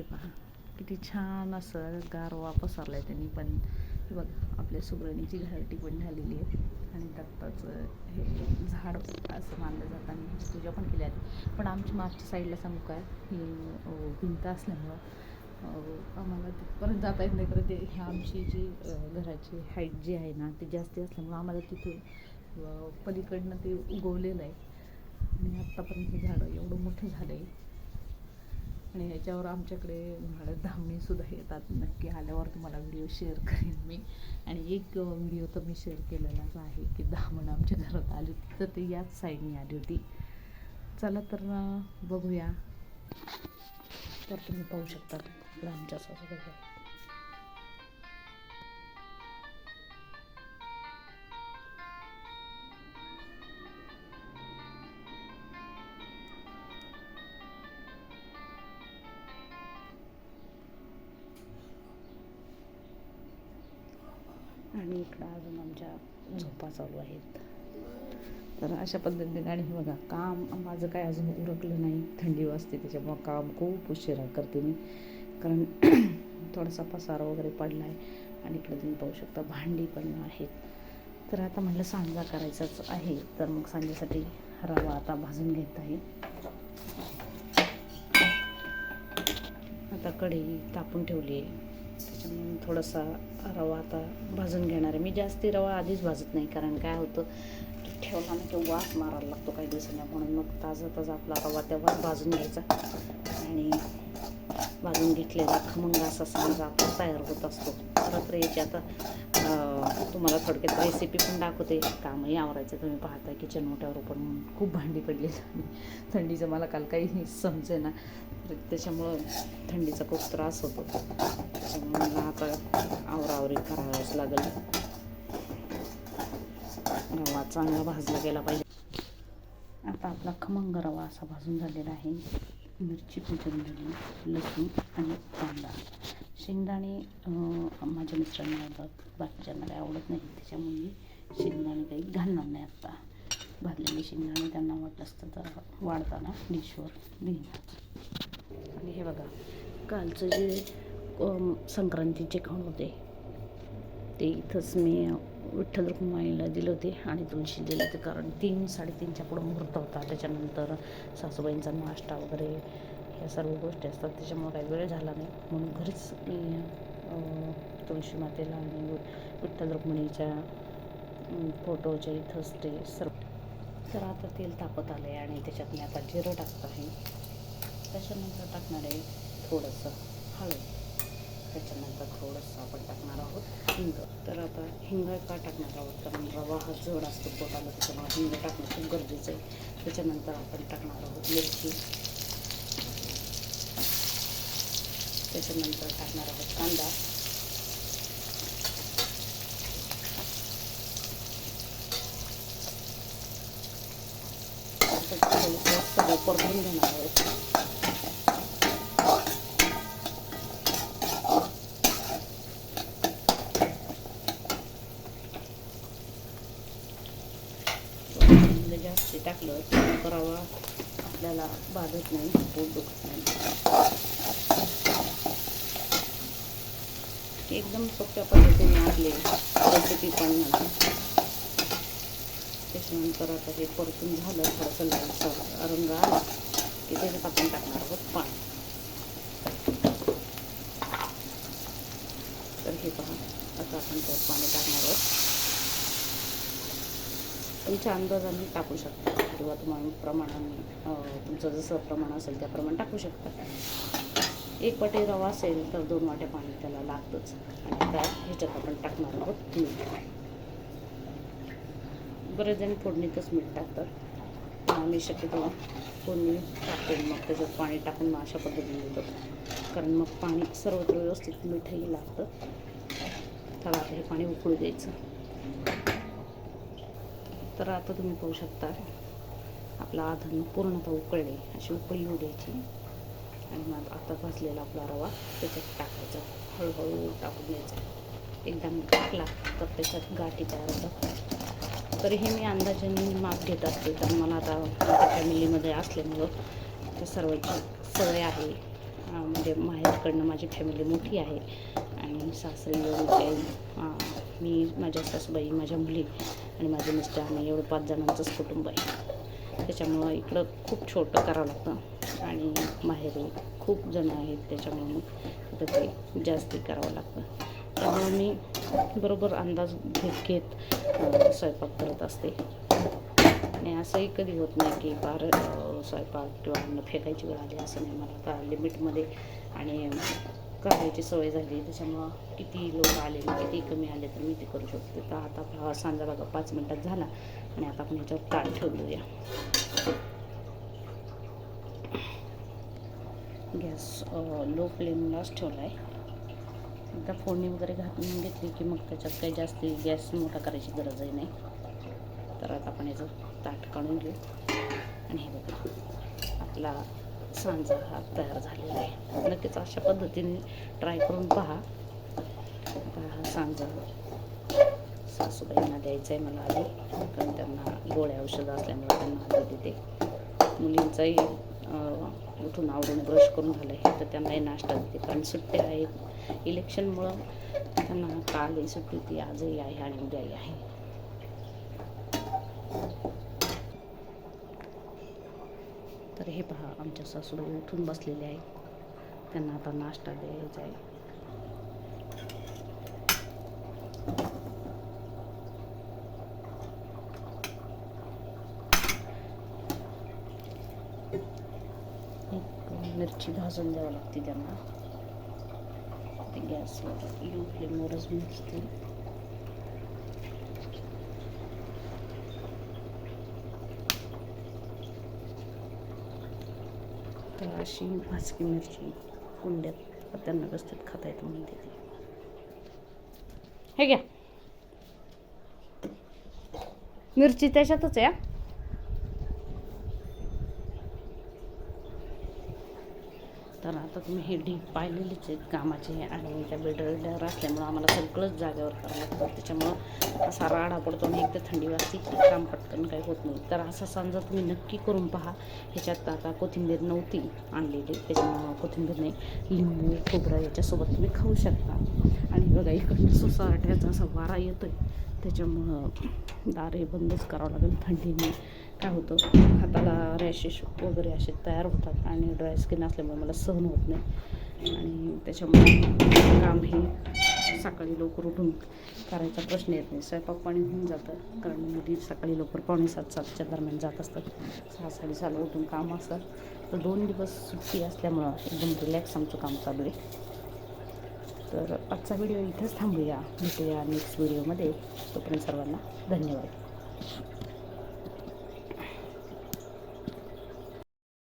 हे पहा. किती छान असं गारवा पसरला आहे त्यांनी पण. हे बघा आपल्या सुगरणीची घरटी पण झालेली आहे. आणि दत्ताचं हे झाड असं मानलं जातं आणि ह्याची पूजा पण केली आहे. पण आमच्या मागच्या साईडला सांगू काय ही भिंत असल्यामुळं आम्हाला तिथपर्यंत जाता येत नाही. खरं ते ह्या आमची जी घराची हाईट जी आहे ना ती जास्ती असल्यामुळं आम्हाला तिथून पलीकडनं ते उगवलेलं आहे. आणि आत्तापर्यंत हे झाडं एवढं मोठं झालं आहे आणि ह्याच्यावर आमच्याकडे उन्हाळ्यात धामणीसुद्धा येतात. नक्की आल्यावर तुम्हाला व्हिडिओ शेअर करेन मी. आणि एक व्हिडिओ तर मी शेअर केलेलाच आहे की धामण आमच्या घरात आली होती. तर ती याच साईडने आली होती. चला तर बघूया. तर तुम्ही पाहू शकता आमच्या सासूबाई. आणि इकडं अजून आमच्या झोपा चालू आहेत. तर अशा पद्धतीने आणि हे बघा काम माझं काय अजून उरकलं नाही. थंडी वाजते त्याच्यामुळं काम खूप उशिरा करते मी. कारण थोडासा पसारा वगैरे पडला आहे आणि इकडे तुम्ही पाहू शकता भांडी पण आहेत. तर आता म्हटलं सांजा करायचाच आहे तर मग सांजेसाठी रवा आता भाजून घेत आहे. आता कढई तापून ठेवली आहे. त्याच्यामुळे थोडासा रवा आता भाजून घेणार आहे. मी जास्ती रवा आधीच भाजत नाही कारण काय होतं की ठेवला ना तो वास मारायला लागतो काही दिवसांनी. म्हणून मग ताजा ताजा आपला रवा तेव्हाच भाजून घ्यायचा. आणि भाजून घेतलेला खमंग असा समजा आपला तयार होत असतो. खरंतर याची आता तुम्हाला थोडक्यात रेसिपी पण दाखवते. कामही आवरायचं. तुम्ही पाहता किचन मोठ्यावर पण खूप भांडी पडली थंडीचं मला काल काही समजे ना तर त्याच्यामुळं थंडीचा खूप त्रास होतो. त्याच्यामुळे मला आता आवरावरी करावंच लागेल. रवा चांगला भाजला गेला पाहिजे. आता आपला खमंग रवा असा भाजून झालेला आहे. मिरची पण लसूण आणि कांदा. शेंगदाणे माझ्या मिस्टरांना आवडतात बाकीच्यांना काही आवडत नाही त्याच्यामुळे मी शेंगदाणे काही घालणार नाही आत्ता भाजलेले शेंगदाणे त्यांना वाटलं असतं तर वाढताना डिशवर लिहिणार आणि हे बघा कालचं जे संक्रांतीचे खाण होते ते इथंच मी विठ्ठल रुक्माईला दिले होते आणि तुळशी दिले होते कारण तीन साडेतीनच्या पुढं मुहूर्त होता. त्याच्यानंतर सासूबाईंचा नाश्ता वगैरे ह्या सर्व गोष्टी असतात. त्याच्यामुळं काही वेळ झाला नाही. म्हणून घरीच मी तुळशी मातेला आणि विठ्ठल रुक्मिणीच्या फोटोच्या इथंच ते सर्व तर आता तेल तापत आलं आहे आणि त्याच्यात मी आता जिरं टाकत आहे. त्याच्यानंतर टाकणार आहे थोडंसं हळद. त्याच्यानंतर थोडंसं आपण टाकणार आहोत हिंग. तर आता हिंग का टाकणार आहोत? कारण रवा हा जड असतो पोटाला त्याच्यामुळे हिंग टाकणं खूप गरजेचं आहे. त्याच्यानंतर आपण टाकणार आहोत मिरची. त्याच्यानंतर टाकणार आहोत कांदा. परतून घेणार आहोत म्हणजे जास्त टाकलं तर करावा. आपल्याला बाधत नाही पोट दुखत नाही. एकदम सोप्या पद्धतीने आपले रेसिपी पण म्हणा. त्याच्यानंतर आता हे परतून झालं थोडंसं लालसर रंग आला की त्याच्यात आपण टाकणार आहोत पाणी तर हे पहा आता आपण त्यात पाणी टाकणार आहोत तुमच्या अंदाजाने टाकू शकता किंवा तुम्हाला प्रमाणाने तुमचं जसं प्रमाण असेल त्याप्रमाणे टाकू शकता. एक वाटे रवा असेल तर दोन वाट्या पाणी त्याला लागतंच. आणि आता ह्याच्यात आपण टाकणार आहोत मीठ. बरेच जण फोडणीतच मीठ टाकतात. आम्ही शक्यतो फोडणी टाकून मग त्याच्यात पाणी टाकून मग अशा पद्धतीने देतो. कारण मग पाणी सर्वत्र व्यवस्थित मीठही लागतं. तर आता हे पाणी उकळू द्यायचं. तर आता तुम्ही पाहू शकता. आपला आधन पूर्णतः उकळले अशी उकळी येऊ द्यायची. आणि मग आता भाजलेला आपला रवा त्याच्यात टाकायचा. हळूहळू टाकून द्यायचा. एकदम टाकला तर त्याच्यात गाठी तयार होतात तरीही मी अंदाजाने माप घेत असते तर मला आता माझ्या फॅमिलीमध्ये असल्यामुळं सर्वांची सवय आहे. म्हणजे माहेरकडनं माझी फॅमिली मोठी आहे. आणि सासरी येऊन काही मी माझ्या सासूबाई माझ्या मुली आणि माझे मिस्टर आणि एवढं पाच जणांचंच कुटुंब आहे. त्याच्यामुळं इकडं खूप छोटं करावं लागतं. आणि माहेरी खूप जण आहेत त्याच्यामुळं मग इथं ते जास्ती करावं लागतं. त्यामुळं मी बरोबर अंदाज घेत घेत स्वयंपाक करत असते. आणि असंही कधी होत नाही की फार स्वयंपाक किंवा अन्न फेकायची वेळ आली असं नाही. मला का लिमिटमध्ये आणि करायची सवय झाली त्याच्यामुळं किती लोक आले किती कमी आले तर मी ते करू शकते. तर आता सांजा बघा पाच मिनटात झाला आणि आता आपण ह्याच्यावर ताट ठेवूया. गॅस लो फ्लेमलाच ठेवला आहे एकदा फोडणी वगैरे घालून घेतली की मग त्याच्यात काही जास्ती गॅस मोठा करायची गरजही नाही. तर आता आपण याचं ताट काढून घेऊ. आणि हे बघा आपला सांजा हा तयार झालेला आहे. नक्कीच अशा पद्धतीने ट्राय करून पहा. आता हा सांजा सासूबाईंना द्यायचा आहे मला आधी कारण त्यांना गोळ्या औषधं असल्यामुळे त्यांना आधी देते. मुलींचाही उठून आवडून ब्रश करून झालं आहे तर त्यांनाही नाश्ता देते. कारण सुट्ट्या आहेत. इलेक्शनमुळं त्यांना कालही सुट्टी होती आजही आहे आणि उद्याही आहे. तर हे पहा आमच्या सासूबाई उठून बसलेले आहे त्यांना आता नाश्ता द्यायचा आहे. एक मिरची भाजून द्यावं लागते त्यांना. ते गॅसवर लो फ्लेमवरच मिळते तर अशी भाजकी मिरची कुंड्यात त्यांना व्यवस्थित खाता येतं म्हणून देते. हे घ्या. मिरची त्याच्यातच आहे तर आता तुम्ही हे ढीप पाहिलेलेच आहेत कामाचे आणि त्या बिल्डर असल्यामुळं आम्हाला सगळंच जागेवर करावं लागतं. त्याच्यामुळं असा राडा पडतो आणि एक तर थंडी वाजते काम पटकन काही होत नाही. तर असा समजा तुम्ही नक्की करून पहा. ह्याच्यात आता कोथिंबीर नव्हती आणलेली त्याच्यामुळं कोथिंबीर नाही लिंबू खोबरं याच्यासोबत तुम्ही खाऊ शकता. आणि बघा इकडनं सोसाट्याचा असा वारा येतो आहे त्याच्यामुळं दारे बंदच करावं लागेल थंडीने काय होतं? हाताला रॅशेस वगैरे असे तयार होतात आणि ड्राय स्किन असल्यामुळे मला सहन होत नाही. आणि त्याच्यामुळे काम हे सकाळी लवकर उठून करायचा प्रश्न येत नाही. स्वयंपाक पाणी होऊन जातं. कारण मुली सकाळी लवकर पावणे सात सातच्या दरम्यान जात असतात. सहा साडेसहाला उठून काम असतात. तर दोन दिवस सुट्टी असल्यामुळं एकदम रिलॅक्स आमचं काम चालू आहे. तर आजचा व्हिडिओ इथेच थांबूया. भेटूया नेक्स्ट व्हिडिओमध्ये तोपर्यंत सर्वांना धन्यवाद.